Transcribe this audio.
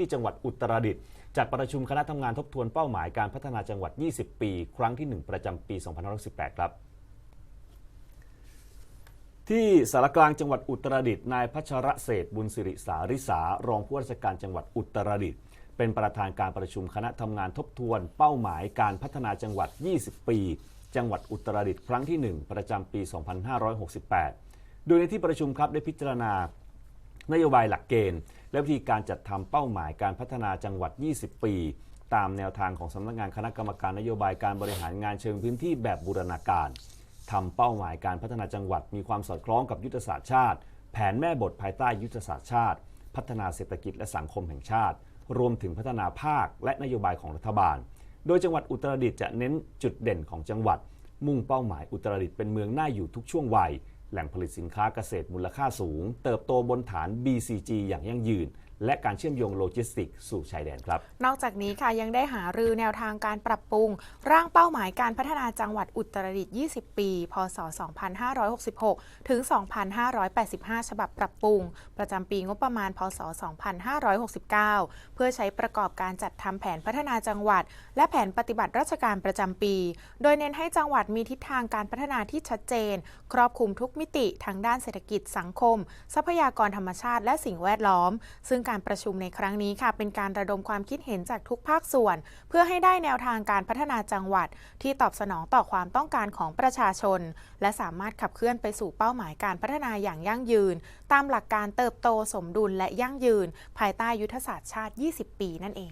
ที่จังหวัดอุตรดิตถ์จัดประชุมคณะทำงานทบทวนเป้าหมายการพัฒนาจังหวัด 20 ปี ครั้งที่ 1 ประจำปี 2518 ครับ ที่สารกลางจังหวัดอุตรดิตถ์นายพัชระเศษบุญสิริสาริสารองผู้ว่าราชการจังหวัดอุตรดิตถ์เป็นประธานการประชุมคณะทำงานทบทวน เป้าหมายการพัฒนาจังหวัด 20 ปี จังหวัดอุตรดิตถ์ครั้งที่ 1 ประจำปี 2568 โดยในที่ประชุมครับได้พิจารณา นโยบายหลักเกณฑ์ และวิธีการจัดทำเป้าหมายการพัฒนาจังหวัด 20 ปี ตามแนวทางของสำนักงานคณะกรรมการนโยบายการบริหารงานเชิงพื้นที่แบบบูรณาการทำเป้าหมายการพัฒนาจังหวัด มีความสอดคล้องกับยุทธศาสตร์ชาติ แผนแม่บทภายใต้ยุทธศาสตร์ชาติ พัฒนาเศรษฐกิจและสังคมแห่งชาติ รวมถึงพัฒนาภาคและนโยบายของรัฐบาล โดยจังหวัดอุตรดิตถ์จะเน้นจุดเด่นของจังหวัด มุ่งเป้าหมายอุตรดิตถ์เป็นเมืองน่าอยู่ทุกช่วงวัย แหล่งผลิตสินค้าเกษตรมูลค่าสูง เติบโตบนฐาน BCG อย่างยั่งยืน และการเชื่อมโยงโลจิสติกสู่ชายแดนครับ นอกจากนี้ค่ะยังได้หารือแนวทางการปรับปรุง ร่างเป้าหมายการพัฒนาจังหวัดอุตรดิตถ์ 20 ปี พศ 2566 ถึง 2585 ฉบับปรับปรุง ประจำปีงบประมาณ พศ 2569 เพื่อใช้ประกอบการจัดทำแผนพัฒนาจังหวัด และแผนปฏิบัติราชการประจำปี โดยเน้นให้จังหวัดมีทิศทางการพัฒนาที่ชัดเจน ครอบคลุมทุกมิติทางด้านเศรษฐกิจสังคม ทรัพยากรธรรมชาติและสิ่งแวดล้อม ซึ่งการประชุมในครั้งนี้ค่ะ เป็นการระดมความคิดเห็นจากทุกภาคส่วน เพื่อให้ได้แนวทางการพัฒนาจังหวัด ที่ตอบสนองต่อความต้องการของประชาชน และสามารถขับเคลื่อนไปสู่เป้าหมายการพัฒนาอย่างยั่งยืน ตามหลักการเติบโตสมดุลและยั่งยืน ภายใต้ยุทธศาสตร์ชาติ 20 ปีนั่นเอง